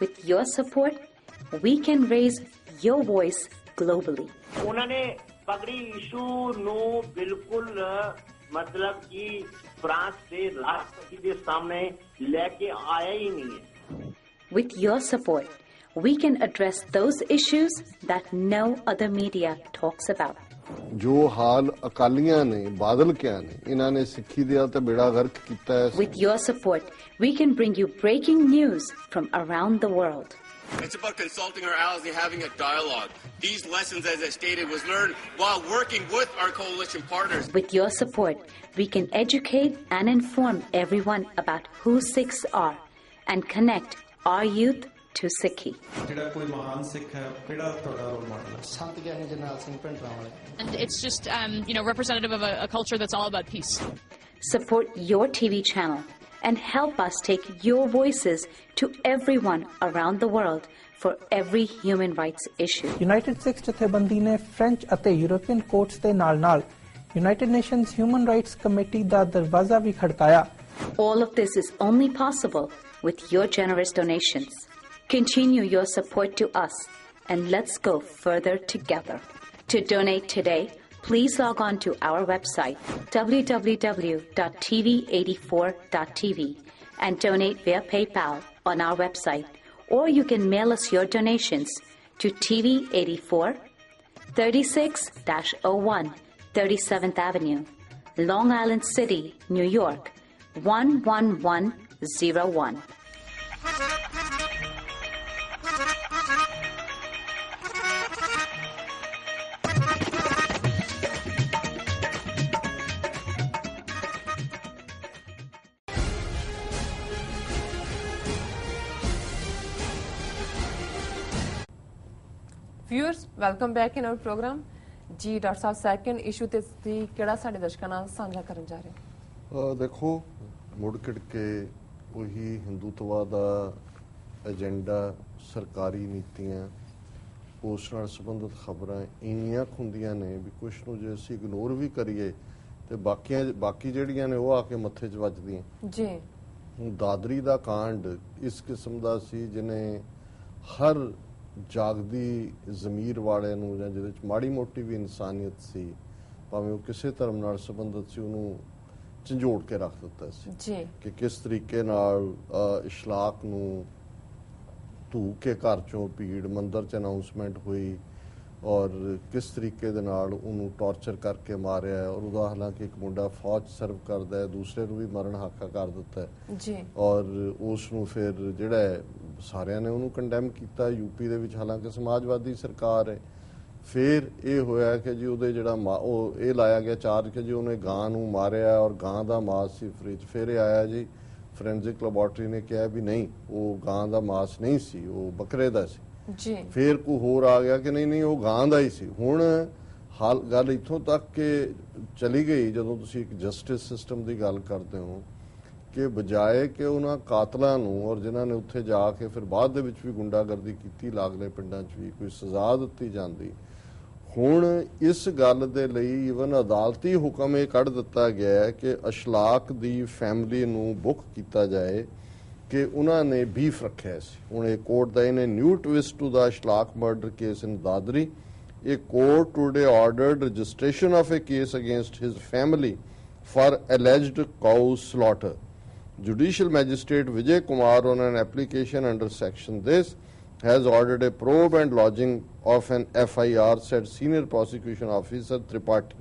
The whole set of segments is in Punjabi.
With your support, we can raise your voice globally. ਉਹਨਾਂ ਨੇ ਪਗੜੀ ਇਸ਼ੂ ਨੂੰ ਬਿਲਕੁਲ ਮਤਲਬ ਕਿ ਫਰਾਂਸ ਦੇ ਰਾਸ਼ਟਰਪਤੀ ਦੇ ਸਾਹਮਣੇ ਲੈ ਕੇ ਆਇਆ ਹੀ ਨਹੀਂ ਹੈ With your support, we can address those issues that no other media talks about. ਜੋ ਹਾਲ ਅਕਾਲੀਆਂ ਨੇ ਬਾਦਲ ਕਿਆ ਨੇ ਇਹਨਾਂ ਨੇ ਸਿੱਖੀ ਦਾ ਤੇ ਬੇੜਾ ਗਰਕ ਕੀਤਾ ਹੈ With your support, we can bring you breaking news from around the world. It's about consulting our allies and having a dialogue. These lessons, as I stated, was learned while working with our coalition partners. With your support, we can educate and inform everyone about who Sikhs are and connect our youth to Sikhi. And it's just, um, you know, representative of a, a culture that's all about peace. Support your TV channel and help us take your voices to everyone around the world for every human rights issue. United Sikh ਜਥੇਬੰਦੀ ਨੇ ਫ੍ਰੈਂਚ ਅਤੇ ਯੂਰੋਪੀਅਨ ਕੋਰਟਸ ਦੇ ਨਾਲ-ਨਾਲ United Nations human rights committee ਦਾ ਦਰਵਾਜ਼ਾ ਵੀ ਖੜਕਾਇਆ All of this is only possible with your generous donations. Continue your support to us and let's go further together. To donate today, please log on to our website www.tv84.tv and donate via PayPal on our website, or you can mail us your donations to TV84 36 01 37th Avenue, Long Island City, New York 11101. Welcome back in our program ਜੀ ਡਾਕਟਰ ਸਾਹਿਬ ਸੈਕੰਡ ਇਸ਼ੂ ਤੇ ਤੁਸੀਂ ਕਿਹੜਾ ਸਾਡੇ ਦਰਸ਼ਕਾਂ ਨਾਲ ਸਾਂਝਾ ਕਰਨ ਜਾ ਰਹੇ ਹੋ? ਦੇਖੋ ਮੁੜ ਕਿੜ ਕੇ ਉਹੀ ਹਿੰਦੂਤਵਾ ਦਾ ਏਜੰਡਾ ਸਰਕਾਰੀ ਨੀਤੀਆਂ ਉਸ ਨਾਲ ਸੰਬੰਧਿਤ ਖਬਰਾਂ ਇੰਨੀਆਂ ਕੁ ਹੁੰਦੀਆਂ ਨੇ ਵੀ ਕੁਝ ਨੂੰ ਜੇ ਅਸੀਂ ਇਗਨੋਰ ਵੀ ਕਰੀਏ ਤੇ ਬਾਕੀਆਂ ਬਾਕੀ ਜਿਹੜੀਆਂ ਨੇ ਉਹ ਆ ਕੇ ਮੱਥੇ 'ਚ ਵੱਜਦੀਆਂ। ਜੀ। ਹੁਣ ਦਾਦਰੀ ਦਾ ਕਾਂਡ ਇਸ ਕਿਸਮ ਦਾ ਸੀ ਜਿਨੇ ਹਰ ਜਾਗਦੀ ਜ਼ਮੀਰ ਵਾਲੇ ਨੂੰ ਜਾਂ ਜਿਹਦੇ ਚ ਮਾੜੀ ਮੋਟੀ ਵੀ ਇਨਸਾਨੀਅਤ ਸੀ ਭਾਵੇਂ ਉਹ ਕਿਸੇ ਧਰਮ ਨਾਲ ਸੰਬੰਧਿਤ ਸੀ ਉਹਨੂੰ ਝੰਜੋੜ ਕੇ ਰੱਖ ਦਿੱਤਾ ਸੀ ਜੀ। ਕਿ ਕਿਸ ਤਰੀਕੇ ਨਾਲ ਇਸ਼ਲਾਕ ਨੂੰ ਧੂ ਕੇ ਘਰ ਚੋਂ ਭੀੜ ਮੰਦਰ ਚ ਅਨਾਉਂਸਮੈਂਟ ਹੋਈ ਔਰ ਕਿਸ ਤਰੀਕੇ ਦੇ ਨਾਲ ਉਹਨੂੰ ਟੌਰਚਰ ਕਰਕੇ ਮਾਰਿਆ ਔਰ ਉਹਦਾ ਹਾਲਾਂਕਿ ਇੱਕ ਮੁੰਡਾ ਫੌਜ ਸਰਵ ਕਰਦਾ ਹੈ ਦੂਸਰੇ ਨੂੰ ਵੀ ਮਰਨ ਹਾਕਾ ਕਰ ਦਿੱਤਾ ਹੈ ਜੀ। ਔਰ ਉਸ ਨੂੰ ਫਿਰ ਜਿਹੜਾ ਸਾਰਿਆਂ ਨੇ ਉਹਨੂੰ ਕੰਡੈਮ ਕੀਤਾ ਯੂਪੀ ਦੇ ਵਿੱਚ ਹਾਲਾਂਕਿ ਸਮਾਜਵਾਦੀ ਸਰਕਾਰ ਹੈ। ਫਿਰ ਇਹ ਹੋਇਆ ਕਿ ਜੀ ਉਹਦੇ ਜਿਹੜਾ ਉਹ ਇਹ ਲਾਇਆ ਗਿਆ ਚਾਰਜ ਕਿ ਜੀ ਉਹਨੇ ਗਾਂ ਨੂੰ ਮਾਰਿਆ ਔਰ ਗਾਂ ਦਾ ਮਾਸ ਸੀ ਫ੍ਰਿਜ ਫਿਰ ਆਇਆ ਜੀ ਫੋਰੈਂਸਿਕ ਲੈਬੋਰਟਰੀ ਨੇ ਕਿਹਾ ਵੀ ਨਹੀਂ ਉਹ ਗਾਂ ਦਾ ਮਾਸ ਨਹੀਂ ਸੀ ਉਹ ਬੱਕਰੇ ਦਾ ਸੀ। ਜੀ। ਫੇਰ ਕੋ ਹੋਰ ਆ ਗਿਆ ਕਿ ਨਹੀਂ ਨਹੀਂ ਉਹ ਗਾਂ ਦਾ ਹੀ ਸੀ। ਹੁਣ ਹਾਲ ਗੱਲ ਇੱਥੋਂ ਤੱਕ ਕਿ ਚਲੀ ਗਈ ਜਦੋਂ ਤੁਸੀਂ ਇੱਕ ਜਸਟਿਸ ਸਿਸਟਮ ਦੀ ਗੱਲ ਕਰਦੇ ਹੋ ਕਿ ਬਜਾਏ ਕਿ ਉਹਨਾਂ ਕਾਤਲਾਂ ਨੂੰ ਔਰ ਜਿਨ੍ਹਾਂ ਨੇ ਉੱਥੇ ਜਾ ਕੇ ਫਿਰ ਬਾਅਦ ਦੇ ਵਿੱਚ ਵੀ ਗੁੰਡਾਗਰਦੀ ਕੀਤੀ, ਲਾਗਲੇ ਪਿੰਡਾਂ 'ਚ ਵੀ ਕੋਈ ਸਜ਼ਾ ਦਿੱਤੀ ਜਾਂਦੀ। ਹੁਣ ਇਸ ਗੱਲ ਦੇ ਲਈ ਇਵਨ ਅਦਾਲਤੀ ਹੁਕਮ ਇਹ ਕੱਢ ਦਿੱਤਾ ਗਿਆ ਹੈ ਕਿ ਅਸ਼ਲਾਕ ਦੀ ਫੈਮਿਲੀ ਨੂੰ ਬੁੱਕ ਕੀਤਾ ਜਾਏ ਕਿ ਉਹਨਾਂ ਨੇ ਬੀਫ ਰੱਖਿਆ ਸੀ। ਹੁਣ ਇਹ ਕੋਰਟ ਦਾ, ਇਹਨੇ new twist to the Akhlaq murder case in Dadri. ਇਹ court today ordered registration of a case against his family for alleged cow slaughter Judicial Magistrate Vijay Kumar, on an application under Section this, has ordered a probe and lodging of an FIR, said Senior Prosecution Officer Tripathi.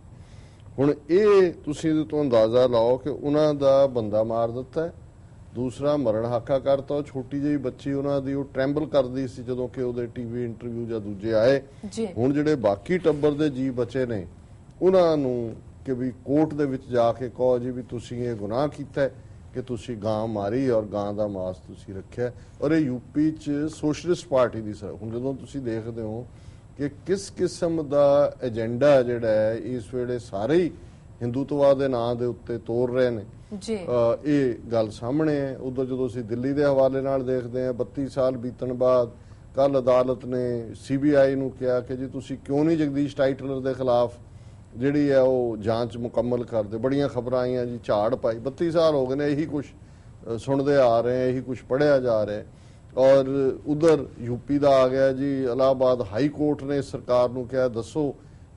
ਹੁਣ ਇਹ ਤੁਸੀਂ ਇਹਦੇ ਤੋਂ ਅੰਦਾਜ਼ਾ ਲਾਓ ਕਿ ਉਹਨਾਂ ਦਾ ਬੰਦਾ ਮਾਰ ਦਿੱਤਾ ਹੈ ਦੂਸਰਾ ਮਰਨ ਹਾਕਾ ਕਰਤਾ ਉਹ ਛੋਟੀ ਜਿਹੀ ਬੱਚੀ ਉਹਨਾਂ ਦੀ ਉਹ ਟ੍ਰੈਂਬਲ ਕਰਦੀ ਸੀ ਜਦੋਂ ਕਿ ਉਹਦੇ ਟੀਵੀ ਇੰਟਰਵਿਊ ਜਾਂ ਦੂਜੇ ਆਏ ਹੁਣ ਜਿਹੜੇ ਬਾਕੀ ਟੱਬਰ ਦੇ ਜੀ ਬਚੇ ਨੇ ਉਹਨਾਂ ਨੂੰ ਕਿ ਵੀ ਕੋਰਟ ਦੇ ਵਿੱਚ ਜਾ ਕੇ ਕਹੋ ਜੀ ਵੀ ਤੁਸੀਂ ਇਹ ਗੁਨਾਹ ਕੀਤਾ ਹੈ ਕਿ ਤੁਸੀਂ ਗਾਂ ਮਾਰੀ ਔਰ ਗਾਂ ਦਾ ਮਾਸ ਤੁਸੀਂ ਰੱਖਿਆ। ਔਰ ਇਹ ਯੂਪੀ ਚ ਸੋਸ਼ਲਿਸਟ ਪਾਰਟੀ ਦੀ ਸਰ ਹੁਣ ਜਦੋਂ ਤੁਸੀਂ ਦੇਖਦੇ ਹੋ ਕਿ ਕਿਸ ਕਿਸਮ ਦਾ ਏਜੰਡਾ ਜਿਹੜਾ ਹੈ ਇਸ ਵੇਲੇ ਸਾਰੇ ਹੀ ਹਿੰਦੂਤਵਾ ਦੇ ਨਾਂ ਦੇ ਉੱਤੇ ਤੋਰ ਰਹੇ ਨੇ। ਜੀ। ਇਹ ਗੱਲ ਸਾਹਮਣੇ ਹੈ। ਉਧਰ ਜਦੋਂ ਅਸੀਂ ਦਿੱਲੀ ਦੇ ਹਵਾਲੇ ਨਾਲ ਦੇਖਦੇ ਹਾਂ 32 ਸਾਲ ਬੀਤਣ ਬਾਅਦ ਕੱਲ ਅਦਾਲਤ ਨੇ ਸੀਬੀਆਈ ਨੂੰ ਕਿਹਾ ਕਿ ਜੀ ਤੁਸੀਂ ਕਿਉਂ ਨਹੀਂ ਜਗਦੀਸ਼ ਟਾਈਟਲਰ ਦੇ ਖਿਲਾਫ ਜਿਹੜੀ ਹੈ ਉਹ ਜਾਂਚ ਮੁਕੰਮਲ ਕਰਦੇ। ਬੜੀਆਂ ਖਬਰਾਂ ਆਈਆਂ ਜੀ, ਝਾੜ ਪਾਈ। 32 ਸਾਲ ਹੋ ਗਏ ਨੇ, ਇਹੀ ਕੁਝ ਸੁਣਦੇ ਆ ਰਹੇ ਹਾਂ ਇਹੀ ਕੁਝ ਪੜਿਆ ਜਾ ਰਿਹਾ। ਹੈ ਔਰ ਉਧਰ ਯੂਪੀ ਦਾ ਆ ਗਿਆ ਜੀ ਇਲਾਹਾਬਾਦ ਹਾਈ ਕੋਰਟ ਨੇ ਸਰਕਾਰ ਨੂੰ ਕਿਹਾ, ਦੱਸੋ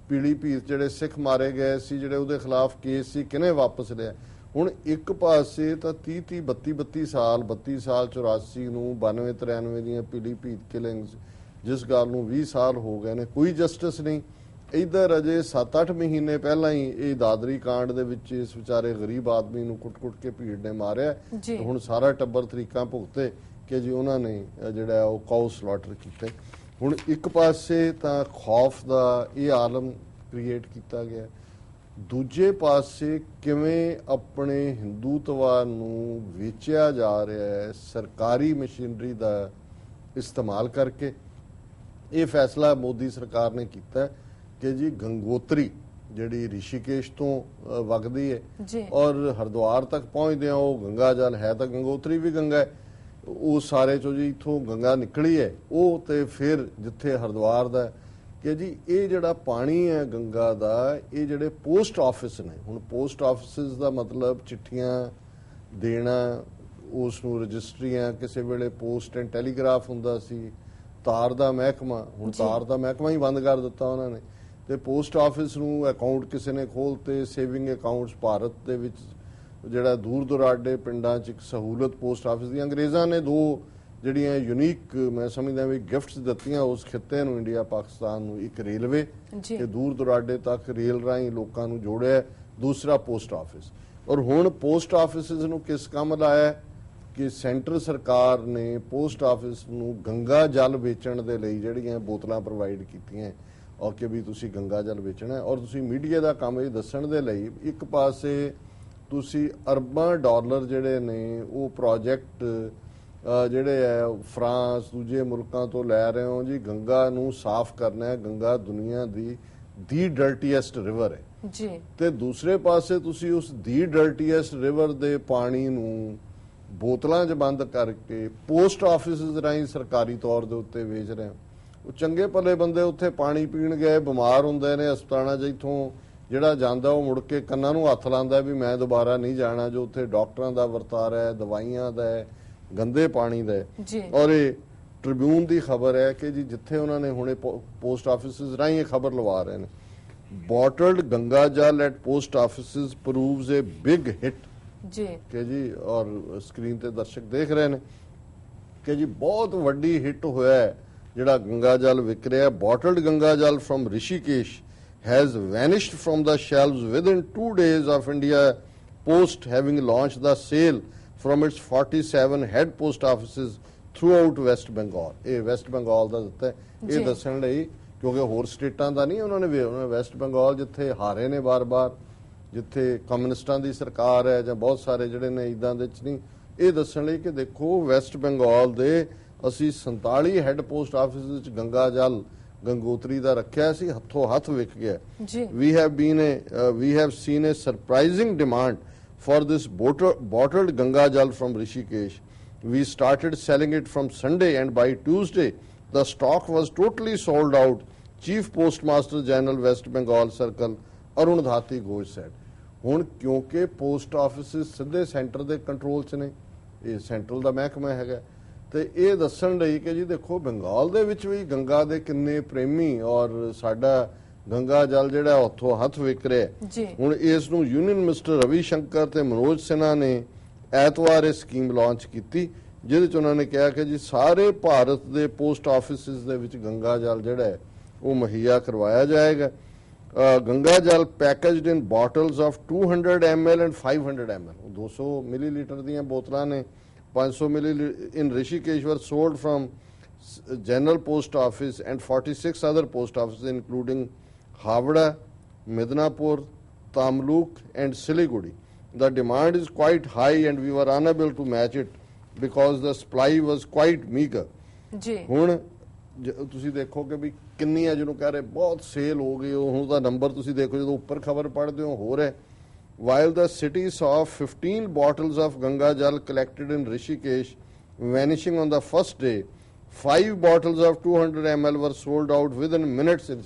ਪੀਲੀ ਭੀਤ ਜਿਹੜੇ ਸਿੱਖ ਮਾਰੇ ਗਏ ਸੀ, ਜਿਹੜੇ ਉਹਦੇ ਖਿਲਾਫ ਕੇਸ ਸੀ ਕਿਨੇ ਵਾਪਸ ਲਿਆ? ਹੁਣ ਇੱਕ ਪਾਸੇ ਤਾਂ 30 30 32 32 ਸਾਲ 32 ਸਾਲ 84 ਨੂੰ 92 93 ਦੀਆਂ ਪੀਲੀ ਭੀਤ ਕਿਲਿੰਗਸ ਜਿਸ ਗੱਲ ਨੂੰ 20 ਸਾਲ ਹੋ ਗਏ ਨੇ, ਕੋਈ ਜਸਟਿਸ ਨਹੀਂ। ਇਧਰ ਅਜੇ 7-8 ਮਹੀਨੇ ਪਹਿਲਾਂ ਹੀ ਇਹ ਦਾਦਰੀ ਕਾਂਡ ਦੇ ਵਿੱਚ ਇਸ ਵਿਚਾਰੇ ਗਰੀਬ ਆਦਮੀ ਨੂੰ ਕੁੱਟ-ਕੁੱਟ ਕੇ ਭੀੜ ਨੇ ਮਾਰਿਆ। ਹੁਣ ਸਾਰਾ ਟੱਬਰ ਤਰੀਕਾਂ ਭੁਗਤੇ ਕਿ ਜੀ ਉਹਨਾਂ ਨੇ ਜਿਹੜਾ ਉਹ ਕਾਉ ਸਲਾਟਰ ਕੀਤੇ। ਹੁਣ ਇੱਕ ਪਾਸੇ ਤਾਂ ਖੌਫ ਦਾ ਇਹ ਆਲਮ ਕ੍ਰੀਏਟ ਕੀਤਾ ਗਿਆ। ਦੂਜੇ ਪਾਸੇ ਕਿਵੇਂ ਆਪਣੇ ਹਿੰਦੂਤਵਾ ਨੂੰ ਵੇਚਿਆ ਜਾ ਰਿਹਾ ਹੈ ਸਰਕਾਰੀ ਮਸ਼ੀਨਰੀ ਦਾ ਇਸਤੇਮਾਲ ਕਰਕੇ ਇਹ ਫੈਸਲਾ ਮੋਦੀ ਸਰਕਾਰ ਨੇ ਕੀਤਾ। ਹੈ ਕਿ ਜੀ ਗੰਗੋਤਰੀ ਜਿਹੜੀ ਰਿਸ਼ੀਕੇਸ਼ ਤੋਂ ਵਗਦੀ ਹੈ। ਔਰ ਹਰਿਦੁਆਰ ਤੱਕ ਪਹੁੰਚਦੇ ਆ ਉਹ ਗੰਗਾ ਜਲ ਹੈ ਤਾਂ ਗੰਗੋਤਰੀ ਵੀ ਗੰਗਾ ਹੈ ਉਹ ਸਾਰੇ ਚੋਂ ਜੀ ਇਥੋਂ ਗੰਗਾ ਨਿਕਲੀ ਹੈ ਉਹ ਤੇ ਫਿਰ ਜਿੱਥੇ ਹਰਿਦੁਆਰ ਦਾ ਕਿ ਜੀ ਇਹ ਜਿਹੜਾ ਪਾਣੀ ਹੈ ਗੰਗਾ ਦਾ ਇਹ ਜਿਹੜੇ ਪੋਸਟ ਆਫਿਸ ਨੇ। ਹੁਣ ਪੋਸਟ ਆਫਿਸਸ ਦਾ ਮਤਲਬ ਚਿੱਠੀਆਂ ਦੇਣਾ ਉਸ ਨੂੰ ਰਜਿਸਟਰੀਆਂ ਕਿਸੇ ਵੇਲੇ ਪੋਸਟ ਐਂਡ ਟੈਲੀਗ੍ਰਾਫ ਹੁੰਦਾ ਸੀ। ਤਾਰ ਦਾ ਮਹਿਕਮਾ ਹੁਣ ਤਾਰ ਦਾ ਮਹਿਕਮਾ ਹੀ ਬੰਦ ਕਰ ਦਿੱਤਾ ਉਹਨਾਂ ਨੇ। ਤੇ ਪੋਸਟ ਆਫਿਸ ਨੂੰ ਅਕਾਊਂਟ ਕਿਸੇ ਨੇ ਖੋਲਤੇ ਸੇਵਿੰਗ ਅਕਾਊਂਟਸ ਭਾਰਤ ਦੇ ਵਿੱਚ ਜਿਹੜਾ ਦੂਰ ਦੁਰਾਡੇ ਪਿੰਡਾਂ 'ਚ ਇੱਕ ਸਹੂਲਤ ਪੋਸਟ ਆਫਿਸ ਦੀ ਅੰਗਰੇਜ਼ਾਂ ਨੇ ਦੋ ਜਿਹੜੀਆਂ ਯੂਨੀਕ ਮੈਂ ਸਮਝਦਾ ਵੀ ਗਿਫਟਸ ਦਿੱਤੀਆਂ ਉਸ ਖਿੱਤੇ ਨੂੰ ਇੰਡੀਆ ਪਾਕਿਸਤਾਨ ਨੂੰ ਇੱਕ ਰੇਲਵੇ। ਕਿ ਦੂਰ ਦੁਰਾਡੇ ਤੱਕ ਰੇਲ ਰਾਹੀਂ ਲੋਕਾਂ ਨੂੰ ਜੋੜਿਆ। ਦੂਸਰਾ ਪੋਸਟ ਆਫਿਸ ਔਰ ਹੁਣ ਪੋਸਟ ਆਫਿਸਸ ਨੂੰ ਕਿਸ ਕੰਮ ਲਾਇਆ? ਕਿ ਸੈਂਟਰ ਸਰਕਾਰ ਨੇ ਪੋਸਟ ਆਫਿਸ ਨੂੰ ਗੰਗਾ ਜਲ ਵੇਚਣ ਦੇ ਲਈ ਜਿਹੜੀਆਂ ਬੋਤਲਾਂ ਪ੍ਰੋਵਾਈਡ ਕੀਤੀਆਂ ਔਰ ਕਿ ਵੀ ਤੁਸੀਂ ਗੰਗਾ ਜਲ ਵੇਚਣਾ ਹੈ। ਔਰ ਤੁਸੀਂ ਮੀਡੀਆ ਦਾ ਕੰਮ ਇਹ ਦੱਸਣ ਦੇ ਲਈ ਇੱਕ ਪਾਸੇ ਤੁਸੀਂ ਅਰਬਾਂ ਡਾਲਰ ਜਿਹੜੇ ਨੇ ਉਹ ਪ੍ਰੋਜੈਕਟ ਜਿਹੜੇ ਹੈ ਫਰਾਂਸ ਦੂਜੇ ਮੁਲਕਾਂ ਤੋਂ ਲੈ ਰਹੇ ਹੋ ਜੀ। ਗੰਗਾ ਨੂੰ ਸਾਫ਼ ਕਰਨਾ ਹੈ। ਗੰਗਾ ਦੁਨੀਆ ਦੀ ਦੀ ਡਰਟੀਐਸਟ ਰਿਵਰ ਹੈ। ਜੀ। ਤੇ ਦੂਸਰੇ ਪਾਸੇ ਤੁਸੀਂ ਉਸ ਦੀ ਡਰਟੀਐਸਟ ਰਿਵਰ ਦੇ ਪਾਣੀ ਨੂੰ ਬੋਤਲਾਂ 'ਚ ਬੰਦ ਕਰਕੇ ਪੋਸਟ ਆਫਿਸਿਸ ਰਾਹੀਂ ਸਰਕਾਰੀ ਤੌਰ ਦੇ ਉੱਤੇ ਵੇਚ ਰਹੇ ਹੋ। ਉਹ ਚੰਗੇ ਭਲੇ ਬੰਦੇ ਉੱਥੇ ਪਾਣੀ ਪੀਣ ਗਏ ਬਿਮਾਰ ਹੁੰਦੇ ਨੇ ਹਸਪਤਾਲਾਂ 'ਚ ਇੱਥੋਂ ਜਿਹੜਾ ਜਾਂਦਾ ਉਹ ਮੁੜ ਕੇ ਕੰਨਾਂ ਨੂੰ ਹੱਥ ਲਾਉਂਦਾ ਵੀ ਮੈਂ ਦੁਬਾਰਾ ਨਹੀਂ ਜਾਣਾ ਜੋ ਉੱਥੇ ਡਾਕਟਰਾਂ ਦਾ ਵਰਤਾਰਾ ਹੈ ਦਵਾਈਆਂ ਦਾ ਹੈ ਗੰਦੇ ਪਾਣੀ ਦਾ ਹੈ। ਔਰ ਇਹ ਟ੍ਰਿਬਿਊਨ ਦੀ ਖਬਰ ਹੈ ਕਿ ਜੀ ਜਿੱਥੇ ਉਹਨਾਂ ਨੇ ਹੁਣੇ ਪੋਸਟ ਆਫਿਸਿਸ ਰਾਹੀਂ ਇਹ ਖਬਰ ਲਵਾ ਰਹੇ ਨੇ। Bottled Ganga jal at post offices proves a big hit. ਜੀ। ਕਿ ਜੀ ਔਰ ਸਕਰੀਨ ਤੇ ਦਰਸ਼ਕ ਦੇਖ ਰਹੇ ਨੇ ਕਿ ਜੀ ਬਹੁਤ ਵੱਡੀ ਹਿੱਟ ਹੋਇਆ ਹੈ। ਜਿਹੜਾ ਗੰਗਾ ਜਲ ਵਿਕ ਰਿਹਾ bottled Ganga jal from Rishikesh has vanished from the shelves within 2 days of India Post having launched the sale from its 47 head post offices throughout West Bengal ਇਹ ਵੈਸਟ ਬੰਗਾਲ ਦਾ ਦਿੱਤਾ ਹੈ। ਇਹ ਦੱਸਣ ਲਈ ਕਿਉਂਕਿ ਹੋਰ ਸਟੇਟਾਂ ਦਾ ਨਹੀਂ ਉਹਨਾਂ ਨੇ ਉਹਨਾਂ ਨੇ ਵੈਸਟ ਬੰਗਾਲ ਜਿੱਥੇ ਹਾਰੇ ਨੇ ਬਾਰ-ਬਾਰ ਜਿੱਥੇ ਕਮਿਊਨਿਸਟਾਂ ਦੀ ਸਰਕਾਰ ਹੈ ਜਾਂ ਬਹੁਤ ਸਾਰੇ ਜਿਹੜੇ ਨੇ ਇਦਾਂ ਦੇ ਚ ਨਹੀਂ ਇਹ ਦੱਸਣ ਲਈ ਕਿ ਦੇਖੋ ਵੈਸਟ ਬੰਗਾਲ ਦੇ ਅਸੀਂ 47 ਹੈੱਡ ਪੋਸਟ ਆਫਿਸ ਵਿੱਚ ਗੰਗਾ ਜਲ ਗੰਗੋਤਰੀ ਦਾ ਰੱਖਿਆ ਸੀ ਹੱਥੋਂ ਹੱਥ ਵਿਕ ਗਿਆ ਜੀ। have been a uh, we have seen a surprising demand for this bottle, bottled ganga jal from rishikesh we started selling it from sunday and by tuesday the stock was totally sold out chief postmaster general west bengal circle arun dhati ghosh said ਹੁਣ ਕਿਉਂਕਿ ਪੋਸਟ ਆਫਿਸ ਸਿੱਧੇ ਸੈਂਟਰ ਦੇ ਕੰਟਰੋਲ 'ਚ ਨੇ ਇਹ ਸੈਂਟਰਲ ਦਾ ਮਹਿਕਮਾ ਹੈਗਾ ਤੇ ਇਹ ਦੱਸਣ ਲਈ ਕਿ ਜੀ ਦੇਖੋ ਬੰਗਾਲ ਦੇ ਵਿੱਚ ਵੀ ਗੰਗਾ ਦੇ ਕਿੰਨੇ ਪ੍ਰੇਮੀ ਔਰ ਸਾਡਾ ਗੰਗਾ ਜਲ ਜਿਹੜਾ ਉੱਥੋਂ ਹੱਥ ਵਿਕ ਰਿਹਾ। ਹੁਣ ਇਸ ਨੂੰ ਯੂਨੀਅਨ ਮਿਨਿਸਟਰ ਰਵੀ ਸ਼ੰਕਰ ਤੇ ਮਨੋਜ ਸਿਨਹਾ ਨੇ ਐਤਵਾਰ ਇਹ ਸਕੀਮ ਲਾਂਚ ਕੀਤੀ ਜਿਹਦੇ ਚ ਉਹਨਾਂ ਨੇ ਕਿਹਾ ਕਿ ਜੀ ਸਾਰੇ ਭਾਰਤ ਦੇ ਪੋਸਟ ਆਫਿਸਿਸ ਦੇ ਵਿੱਚ ਗੰਗਾ ਜਲ ਜਿਹੜਾ ਉਹ ਮੁਹੱਈਆ ਕਰਵਾਇਆ ਜਾਏਗਾ। Ganga jal packaged in bottles of 200 ml and 500 ml ਉਹ 200 ਮਿਲੀਲੀਟਰ ਦੀਆਂ ਬੋਤਲਾਂ ਨੇ। 500 millilitre in Rishikesh were sold from general post office and 46 other post offices including Havda, Midnapur, Tamluk and Siliguri. The demand is quite high and we were unable to match it because the supply was quite meager. ਜੀ ਹੁਣ ਤੁਸੀਂ ਦੇਖੋਗੇ ਵੀ ਕਿੰਨੀਆਂ ਜਿਹਨੂੰ ਕਹਿ ਰਹੇ ਬਹੁਤ ਸੇਲ ਹੋ ਗਈ ਉਹ ਦਾ ਨੰਬਰ ਤੁਸੀਂ ਦੇਖੋ ਜਦੋਂ ਉੱਪਰ ਖਬਰ ਪੜ੍ਹਦੇ ਹੋ ਹੋਰ ਹੈ while the city saw 15 bottles of ganga jal collected in rishikesh vanishing on the first day five bottles of 200 ml were sold out within minutes in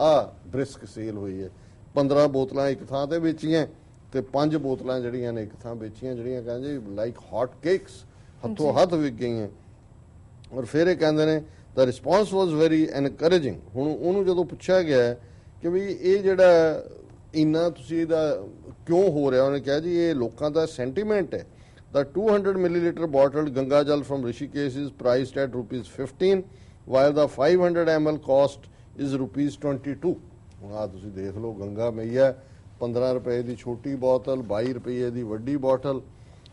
a brisk sale ਹੋਈ ਹੈ 15 ਬੋਤਲਾਂ ਇੱਕ ਥਾਂ ਤੇ ਵੇਚੀਆਂ ਤੇ ਪੰਜ ਬੋਤਲਾਂ ਜਿਹੜੀਆਂ ਨੇ ਇੱਕ ਥਾਂ ਵੇਚੀਆਂ ਜਿਹੜੀਆਂ ਕਹਿੰਦੇ ਲਾਈਕ ਹੌਟ ਕੇਕਸ ਹੱਥੋਂ ਹੱਥ ਵਿਕ ਗਈਆਂ ਔਰ ਫਿਰ ਇਹ ਕਹਿੰਦੇ ਨੇ ਦਾ ਰਿਸਪਾਂਸ ਵਾਸ ਵੈਰੀ ਐਨਕਰੇਜਿੰਗ ਹੁਣ ਉਹਨੂੰ ਜਦੋਂ ਪੁੱਛਿਆ ਗਿਆ ਕਿ ਵੀ ਇਹ ਜਿਹੜਾ ਇੰਨਾ ਤੁਸੀਂ ਇਹਦਾ ਕਿਉਂ ਹੋ ਰਿਹਾ? ਉਹਨੇ ਕਿਹਾ ਜੀ ਇਹ ਲੋਕਾਂ ਦਾ ਸੈਂਟੀਮੈਂਟ ਹੈ। The 200 milliliter bottled Ganga Jal from Rishikesh is priced at rupees 15, while the 500 ml cost is rupees 22. ਹੁਣ ਆ ਤੁਸੀਂ ਦੇਖ ਲਓ ਗੰਗਾ ਮਈਆ 15 ਰੁਪਏ ਦੀ ਛੋਟੀ ਬੋਤਲ 22 ਰੁਪਏ ਦੀ ਵੱਡੀ ਬੋਤਲ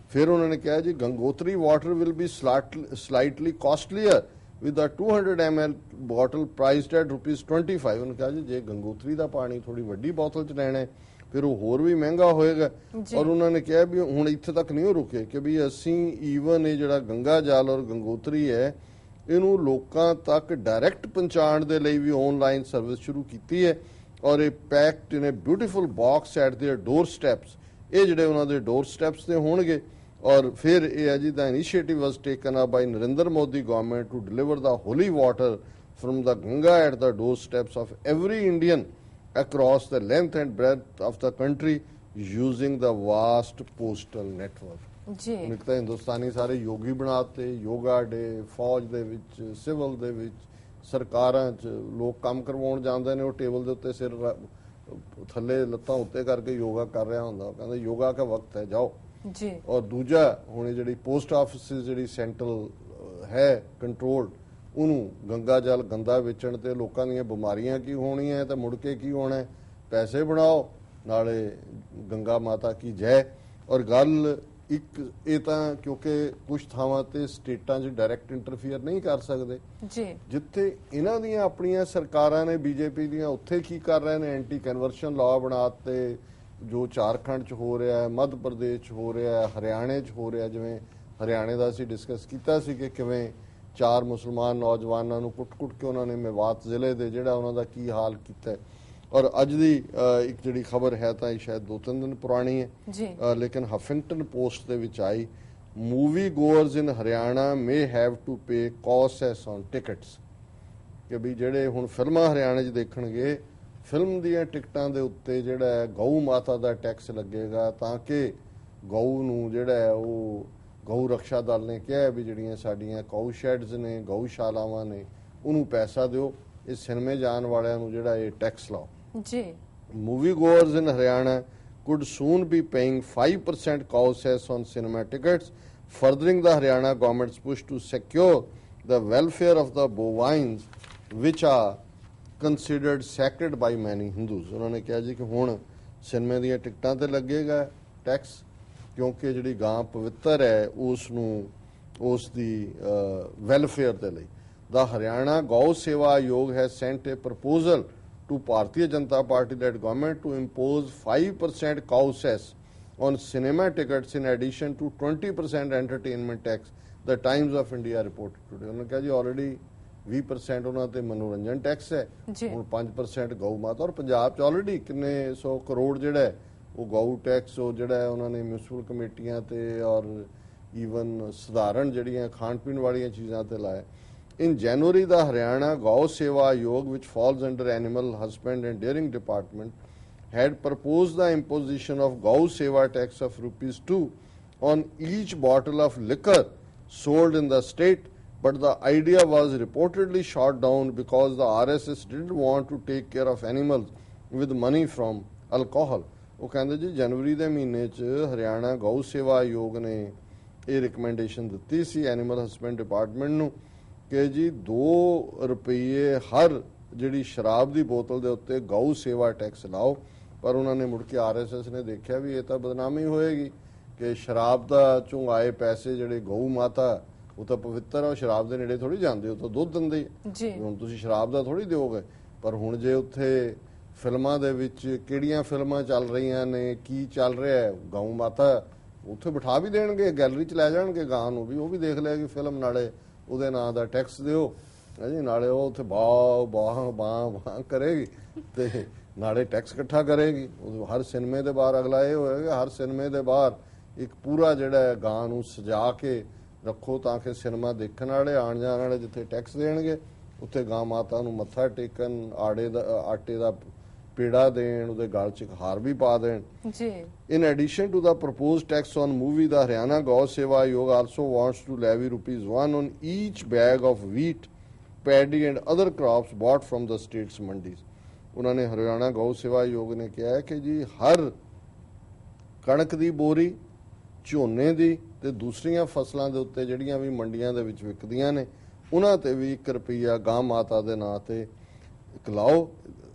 ਫਿਰ ਉਹਨਾਂ ਨੇ ਕਿਹਾ ਜੀ Gangotri water will be slightly costlier with the 200 ml bottle priced at rupees 25 ਉਹਨੇ ਕਿਹਾ ਜੀ ਜੇ ਗੰਗੋਤਰੀ ਦਾ ਪਾਣੀ ਥੋੜੀ ਵੱਡੀ ਬੋਤਲ ਚ ਲੈਣਾ ਹੈ ਫਿਰ ਉਹ ਹੋਰ ਵੀ ਮਹਿੰਗਾ ਹੋਏਗਾ ਔਰ ਉਹਨਾਂ ਨੇ ਕਿਹਾ ਵੀ ਹੁਣ ਇੱਥੇ ਤੱਕ ਨਹੀਂ ਉਹ ਰੁਕੇ ਕਿ ਵੀ ਅਸੀਂ ਈਵਨ ਇਹ ਜਿਹੜਾ ਗੰਗਾ ਜਲ ਔਰ ਗੰਗੋਤਰੀ ਹੈ ਇਹਨੂੰ ਲੋਕਾਂ ਤੱਕ ਡਾਇਰੈਕਟ ਪਹੁੰਚਾਉਣ ਦੇ ਲਈ ਵੀ ਆਨਲਾਈਨ ਸਰਵਿਸ ਸ਼ੁਰੂ ਕੀਤੀ ਹੈ ਔਰ ਇਹ packed in a beautiful box at their doorsteps ਇਹ ਜਿਹੜੇ ਉਹਨਾਂ ਦੇ ਡੋਰ ਸਟੈਪਸ ਤੇ ਹੋਣਗੇ ਔਰ ਫਿਰ ਇਹ ਹੈ ਜੀ ਦਾ initiative was taken up by Narendra Modi government to deliver the holy water from the Ganga at the doorsteps of every Indian across the length and breadth of the country using the vast postal network. ਜੀ। ਇੱਕ ਤਾਂ ਹਿੰਦੁਸਤਾਨੀ ਸਾਰੇ ਯੋਗੀ ਬਣਾਤੇ ਯੋਗਾ ਡੇ ਫੌਜ ਦੇ ਵਿੱਚ ਸਿਵਲ ਦੇ ਵਿੱਚ ਸਰਕਾਰਾਂ 'ਚ ਲੋਕ ਕੰਮ ਕਰਵਾਉਣ ਜਾਂਦੇ ਨੇ ਉਹ ਟੇਬਲ ਦੇ ਉੱਤੇ ਸਿਰ ਥੱਲੇ ਲੱਤਾਂ ਉੱਤੇ ਕਰਕੇ ਯੋਗਾ ਕਰ ਰਿਹਾ ਹੁੰਦਾ। ਕਹਿੰਦੇ ਯੋਗਾ ਦਾ ਵਕਤ ਹੈ ਜਾਓ। ਜੀ। ਔਰ ਦੂਜਾ ਹੁਣ ਜਿਹੜੀ ਪੋਸਟ ਆਫਿਸ ਜਿਹੜੀ ਸੈਂਟਰਲ ਹੈ ਕੰਟਰੋਲ ਉਹਨੂੰ ਗੰਗਾ ਜਲ ਗੰਦਾ ਵੇਚਣ ਤੇ ਲੋਕਾਂ ਦੀਆਂ ਬਿਮਾਰੀਆਂ ਕੀ ਹੋਣੀਆਂ ਤੇ ਮੁੜ ਕੇ ਕੀ ਹੋਣਾ? ਪੈਸੇ ਬਣਾਓ ਨਾਲੇ ਗੰਗਾ ਮਾਤਾ ਕੀ ਜੈ। ਔਰ ਗੱਲ ਇੱਕ ਇਹ ਤਾਂ ਕਿਉਂਕਿ ਕੁਝ ਥਾਵਾਂ ਤੇ ਸਟੇਟਾਂ 'ਚ ਡਾਇਰੈਕਟ ਇੰਟਰਫੀਅਰ ਨਹੀਂ ਕਰ ਸਕਦੇ। ਜੀ। ਜਿੱਥੇ ਇਹਨਾਂ ਦੀਆਂ ਆਪਣੀਆਂ ਸਰਕਾਰਾਂ ਨੇ ਬੀਜੇਪੀ ਦੀਆਂ ਉੱਥੇ ਕੀ ਕਰ ਰਹੇ ਨੇ? ਐਂਟੀ ਕਨਵਰਸ਼ਨ ਲਾਅ ਬਣਾਤੇ ਜੋ ਝਾਰਖੰਡ ਚ ਹੋ ਰਿਹਾ ਹੈ ਮੱਧ ਪ੍ਰਦੇਸ਼ ਚ ਹੋ ਰਿਹਾ ਹੈ ਹਰਿਆਣੇ ਚ ਹੋ ਰਿਹਾ ਜਿਵੇਂ ਹਰਿਆਣੇ ਦਾ ਅਸੀਂ ਡਿਸਕਸ ਕੀਤਾ ਸੀ ਕਿ ਕਿਵੇਂ ਚਾਰ ਮੁਸਲਮਾਨ ਨੌਜਵਾਨਾਂ ਨੂੰ ਕੁੱਟ-ਕੁੱਟ ਕੇ ਉਹਨਾਂ ਨੇ ਮੇਵਾਤ ਜ਼ਿਲ੍ਹੇ ਦੇ ਜਿਹੜਾ ਉਹਨਾਂ ਦਾ ਕੀ ਹਾਲ ਕੀਤਾ। ਔਰ ਅੱਜ ਦੀ ਇੱਕ ਜਿਹੜੀ ਖਬਰ ਹੈ ਤਾਂ ਇਹ ਸ਼ਾਇਦ ਦੋ ਤਿੰਨ ਦਿਨ ਪੁਰਾਣੀ ਹੈ। ਜੀ। ਲੇਕਿਨ ਹਫਿੰਗਟਨ ਪੋਸਟ ਦੇ ਵਿੱਚ ਆਈ movie goers in Haryana may have to pay costs on tickets ਕਿ ਵੀ ਜਿਹੜੇ ਹੁਣ ਫਿਲਮਾਂ ਹਰਿਆਣੇ 'ਚ ਦੇਖਣਗੇ ਫਿਲਮ ਦੀਆਂ ਟਿਕਟਾਂ ਦੇ ਉੱਤੇ ਜਿਹੜਾ ਹੈ ਗਊ ਮਾਤਾ ਦਾ ਟੈਕਸ ਲੱਗੇਗਾ ਤਾਂ ਕਿ ਗਊ ਨੂੰ ਜਿਹੜਾ ਹੈ ਉਹ ਗਊ ਰੱਖਿਆ ਦਲ ਨੇ ਕਿਹਾ ਵੀ ਜਿਹੜੀਆਂ ਸਾਡੀਆਂ ਕਾਊ ਸ਼ੈਡਸ ਨੇ ਗਊਸ਼ਾਲਾਵਾਂ ਨੇ ਉਹਨੂੰ ਪੈਸਾ ਦਿਓ ਇਹ ਸਿਨੇਮੇ ਜਾਣ ਵਾਲਿਆਂ ਨੂੰ ਜਿਹੜਾ ਇਹ ਟੈਕਸ ਲਾਓ ਜੀ Moviegoers in Haryana could soon be paying 5% cow cess on cinema tickets, furthering the Haryana government's push to secure the welfare of the bovines, which are considered sacred by many Hindus ਉਹਨਾਂ ਨੇ ਕਿਹਾ ਜੀ ਕਿ ਹੁਣ ਸਿਨਮੇ ਦੀਆਂ ਟਿਕਟਾਂ ਤੇ ਲੱਗੇਗਾ ਟੈਕਸ ਕਿਉਂਕਿ ਜਿਹੜੀ ਗਾਂ ਪਵਿੱਤਰ ਹੈ ਉਸ ਨੂੰ ਉਸ ਦੀ ਵੈਲਫੇਅਰ ਦੇ ਲਈ ਦਾ Haryana Gau Seva Aayog has sent a proposal to Bharatiya Janata Party that government to impose 5% cow cess on cinema tickets in addition to 20% entertainment tax the times of india reported today ਉਹਨਾਂ ਕਿਹਾ ਜੀ ਆਲਰੇਡੀ 20% ਉਹਨਾਂ ਤੇ ਮਨੋਰੰਜਨ ਟੈਕਸ ਹੈ। ਹੁਣ 5% ਗਊ ਮਾਤਾ ਔਰ ਪੰਜਾਬ ਚ ਆਲਰੇਡੀ ਕਿੰਨੇ 100 ਕਰੋੜ ਜਿਹੜਾ ਹੈ ਉਹ ਗਊ ਟੈਕਸ ਉਹ ਜਿਹੜਾ ਹੈ ਉਹਨਾਂ ਨੇ ਮਿਊਨਿਸਪਲ ਕਮੇਟੀਆਂ ਤੇ ਔਰ ਈਵਨ ਸਧਾਰਨ ਜਿਹੜੀਆਂ ਖਾਣ ਪੀਣ ਵਾਲੀਆਂ ਚੀਜ਼ਾਂ ਤੇ ਲਾਇਆ In January, the Haryana Gau Seva Ayog, which falls under Animal Husband and Dairying Department, had proposed the imposition of Gau Seva tax of rupees 2 on each bottle of liquor sold in the state, but the idea was reportedly shot down because the RSS didn't want to take care of animals with money from alcohol. ਉਹ ਕਹਿੰਦੇ ਜੀ, ਜਨਵਰੀ ਦੇ ਮਹੀਨੇ 'ਚ ਹਰਿਆਣਾ ਗਊ ਸੇਵਾ ਆਯੋਗ ਨੇ ਇਹ ਰਿਕਮੈਂਡੇਸ਼ਨ ਦਿੱਤੀ ਸੀ ਐਨੀਮਲ ਹਸਬੈਂਡ ਡਿਪਾਰਟਮੈਂਟ ਨੂੰ ਕਿ ਜੀ 2 ਰੁਪਏ ਹਰ ਜਿਹੜੀ ਸ਼ਰਾਬ ਦੀ ਬੋਤਲ ਦੇ ਉੱਤੇ ਗਊ ਸੇਵਾ ਟੈਕਸ ਲਾਓ ਪਰ ਉਹਨਾਂ ਨੇ ਮੁੜ ਕੇ ਆਰਐਸਐਸ ਨੇ ਦੇਖਿਆ ਵੀ ਇਹ ਤਾਂ ਬਦਨਾਮੀ ਹੋਏਗੀ ਕਿ ਸ਼ਰਾਬ ਦਾ ਚੋਂ ਆਏ ਪੈਸੇ ਜਿਹੜੇ ਗਊ ਮਾਤਾ ਉਹ ਤਾਂ ਪਵਿੱਤਰ ਆ ਸ਼ਰਾਬ ਦੇ ਨੇੜੇ ਥੋੜੀ ਜਾਂਦੇ ਉਹ ਤਾਂ ਦੁੱਧ ਦਿੰਦੇ। ਜੀ। ਹੁਣ ਤੁਸੀਂ ਸ਼ਰਾਬ ਦਾ ਥੋੜੀ ਦਿਓਗੇ ਪਰ ਹੁਣ ਜੇ ਉੱਥੇ ਫਿਲਮਾਂ ਦੇ ਵਿੱਚ ਕਿਹੜੀਆਂ ਫਿਲਮਾਂ ਚੱਲ ਰਹੀਆਂ ਨੇ ਕੀ ਚੱਲ ਰਿਹਾ ਹੈ ਮਾਤਾ ਉੱਥੇ ਬਿਠਾ ਵੀ ਦੇਣਗੇ ਗੈਲਰੀ 'ਚ ਲੈ ਜਾਣਗੇ ਗਾਂ ਨੂੰ ਵੀ ਉਹ ਵੀ ਦੇਖ ਲਿਆਗੀ ਫਿਲਮ ਨਾਲੇ ਉਹਦੇ ਨਾਂ ਦਾ ਟੈਕਸ ਦਿਓ। ਹਾਂਜੀ ਨਾਲੇ ਉਹ ਉੱਥੇ ਬਾਹ ਬਾਹ ਬਾਹ ਬਾਹ ਕਰੇਗੀ ਤੇ ਨਾਲੇ ਟੈਕਸ ਇਕੱਠਾ ਕਰੇਗੀ। ਉਹ ਹਰ ਸਿਨੇਮੇ ਦੇ ਬਾਹਰ ਅਗਲਾ ਇਹ ਹੋਏਗਾ ਹਰ ਸਿਨੇਮੇ ਦੇ ਬਾਹਰ ਇੱਕ ਪੂਰਾ ਜਿਹੜਾ ਗਾਂ ਨੂੰ ਸਜਾ ਕੇ ਰੱਖੋ ਤਾਂ ਕਿ ਸਿਨੇਮਾ ਦੇਖਣ ਵਾਲੇ ਆਣ ਜਾਣ ਵਾਲੇ ਜਿੱਥੇ ਟੈਕਸ ਦੇਣਗੇ ਉੱਥੇ ਗਾਂ ਮਾਤਾ ਨੂੰ ਮੱਥਾ ਟੇਕਣ ਆੜੇ ਦਾ ਆਟੇ ਦਾ ਪੇੜਾ ਦੇਣ ਉਹਦੇ ਗਲ 'ਚ ਇੱਕ ਹਾਰ ਵੀ ਪਾ ਦੇਣ ਜੀ In addition to the proposed tax on movie, the Haryana Gaur Seva Ayog also wants to levy rupees 1 on each bag of wheat, paddy and other crops bought from the state's mandis. ਉਹਨਾਂ ਨੇ ਹਰਿਆਣਾ ਗਊ ਸੇਵਾ ਆਯੋਗ ਨੇ ਕਿਹਾ ਹੈ ਕਿ ਜੀ ਹਰ ਕਣਕ ਦੀ ਬੋਰੀ ਝੋਨੇ ਦੀ ਤੇ ਦੂਸਰੀਆਂ ਫਸਲਾਂ ਦੇ ਉੱਤੇ ਜਿਹੜੀਆਂ ਵੀ ਮੰਡੀਆਂ ਦੇ ਵਿੱਚ ਵਿਕਦੀਆਂ ਨੇ ਉਹਨਾਂ ਤੇ ਵੀ 1 ਰੁਪਿਆ ਗਾਂ ਮਾਤਾ ਦੇ ਨਾਂ ਤੇ ਇੱਕ ਲਾਓ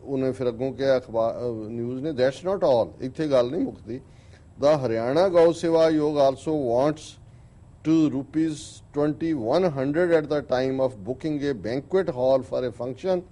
ਉਹਨੇ ਫਿਰ ਅੱਗੋਂ ਕਿਹਾ ਅਖਬਾਰ ਨਿਊਜ਼ ਨੇ ਦੈਟਸ ਨਾਟ ਆਲ ਇੱਥੇ ਗੱਲ ਨਹੀਂ ਮੁੱਕਦੀ ਦਾ Haryana Gau Seva Aayog also wants to rupees 2100 at the time of booking a banquet hall for a function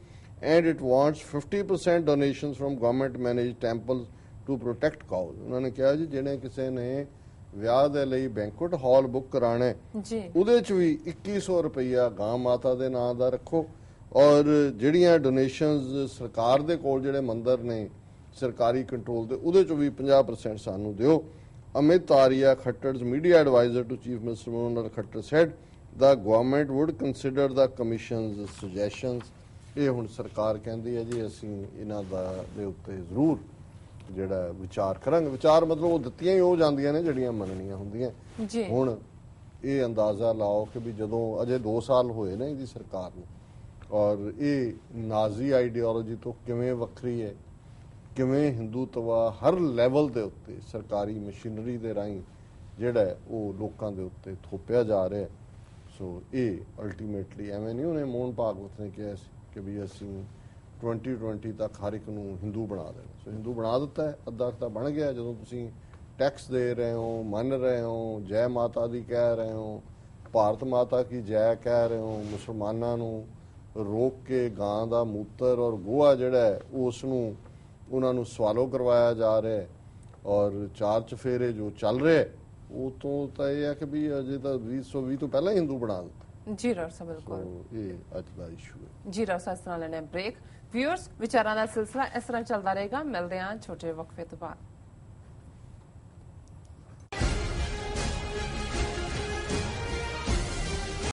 and it wants 50% donations from government managed temples to protect cows ਉਹਨਾਂ ਨੇ ਕਿਹਾ ਜੀ ਜਿਹੜੇ ਕਿਸੇ ਨੇ ਵਿਆਹ ਦੇ ਲਈ ਬੈਂਕੁਏਟ ਹਾਲ ਬੁੱਕ ਕਰਾਣਾ। ਹੈ ਜੀ। ਉਹਦੇ ਚ ਵੀ 2100 ਰੁਪਈਆ ਗਾਂ ਮਾਤਾ ਦੇ ਨਾਂ ਦਾ ਰੱਖੋ। ਔਰ ਜਿਹੜੀਆਂ ਡੋਨੇਸ਼ਨਸ ਸਰਕਾਰ ਦੇ ਕੋਲ ਜਿਹੜੇ ਮੰਦਰ ਨੇ ਸਰਕਾਰੀ ਕੰਟਰੋਲ ਦੇ ਉਹਦੇ ਚ ਵੀ 50% ਸਾਨੂੰ ਦਿਓ। Amit Arya ਖੱਟਰ's media advisor to chief minister Manohar Khattar said the government would consider the commission's suggestions. ਇਹ ਹੁਣ ਸਰਕਾਰ ਕਹਿੰਦੀ ਹੈ ਜੀ ਅਸੀਂ ਇਹਨਾਂ ਦਾ ਦੇ ਉੱਤੇ ਜ਼ਰੂਰ ਜਿਹੜਾ ਵਿਚਾਰ ਕਰਾਂਗੇ। ਵਿਚਾਰ ਮਤਲਬ ਉਹ ਦਿੱਤੀਆਂ ਹੀ ਉਹ ਜਾਂਦੀਆਂ ਨੇ ਜਿਹੜੀਆਂ ਮੰਨਣੀਆਂ ਹੁੰਦੀਆਂ। ਜੀ। ਹੁਣ ਇਹ ਅੰਦਾਜ਼ਾ ਲਾਓ ਕਿ ਵੀ ਜਦੋਂ ਅਜੇ 2 ਸਾਲ ਹੋਏ ਨੇ ਇਹਦੀ ਸਰਕਾਰ ਨੂੰ ਔਰ ਇਹ ਨਾਜ਼ੀ ਆਈਡੀਓਲੋਜੀ ਤੋਂ ਕਿਵੇਂ ਵੱਖਰੀ ਹੈ ਕਿਵੇਂ ਹਿੰਦੂਤਵਾ ਹਰ ਲੈਵਲ ਦੇ ਉੱਤੇ ਸਰਕਾਰੀ ਮਸ਼ੀਨਰੀ ਦੇ ਰਾਹੀਂ ਜਿਹੜਾ ਹੈ ਉਹ ਲੋਕਾਂ ਦੇ ਉੱਤੇ ਥੋਪਿਆ ਜਾ ਰਿਹਾ ਹੈ। ਸੋ ਇਹ ਅਲਟੀਮੇਟਲੀ ਐਵੇਂ ਨਹੀਂ ਉਹਨੇ ਮੋਹਨ ਭਾਗਵਤ ਨੇ ਕਿਹਾ ਸੀ ਕਿ ਵੀ ਅਸੀਂ 2020 ਤੱਕ ਹਰ ਇੱਕ ਨੂੰ ਹਿੰਦੂ ਬਣਾ ਦੇਣਾ। ਸੋ ਹਿੰਦੂ ਬਣਾ ਦਿੱਤਾ ਹੈ ਅੱਧਾ ਤਾਂ ਬਣ ਗਿਆ। ਜਦੋਂ ਤੁਸੀਂ ਟੈਕਸ ਦੇ ਰਹੇ ਹੋ ਮੰਨ ਰਹੇ ਹੋ ਜੈ ਮਾਤਾ ਦੀ ਕਹਿ ਰਹੇ ਹੋ ਭਾਰਤ ਮਾਤਾ ਕੀ ਜੈ ਕਹਿ ਰਹੇ ਹੋ ਮੁਸਲਮਾਨਾਂ ਨੂੰ ਰੋਕ ਕੇ ਗਾਂ ਦਾ ਮੂਤਰ ਔਰ ਗੋਹਾ ਜਿਹੜਾ ਹੈ ਉਸ ਨੂੰ ਉਹਨਾਂ ਨੂੰ ਸਵਾਲੋ ਕਰਵਾਇਆ ਜਾ ਰਿਹਾ ਹੈ। ਔਰ ਚਾਰ ਚਫੇਰੇ ਜੋ ਚੱਲ ਰਿਹਾ ਉਹ ਤੋਂ ਤਾਂ ਇਹ ਹੈ ਕਿ ਵੀ ਅਜੇ ਤਾਂ 2020 ਤੋਂ ਪਹਿਲਾਂ ਹੀ ਹਿੰਦੂ ਬਣਾ ਦਿੱਤਾ। ਜੀ ਸਾਹਿਬ ਬਿਲਕੁਲ। ਇਹ ਅੱਜ ਦਾ ਇਸ਼ੂ ਹੈ। ਜੀ ਸਾਹਿਬ ਇਸ ਤਰ੍ਹਾਂ ਲੈਣੇ ਬ੍ਰੇਕ ਵਿਊਅਰਸ ਵਿਚਾਰਾਂ ਦਾ ਸਿਲਸਿਲਾ ਇਸ ਤਰ੍ਹਾਂ ਚੱਲਦਾ ਰਹੇਗਾ। ਮਿਲਦੇ ਹਾਂ ਛੋਟੇ ਵਕਫੇ ਤੋਂ ਬਾਅਦ।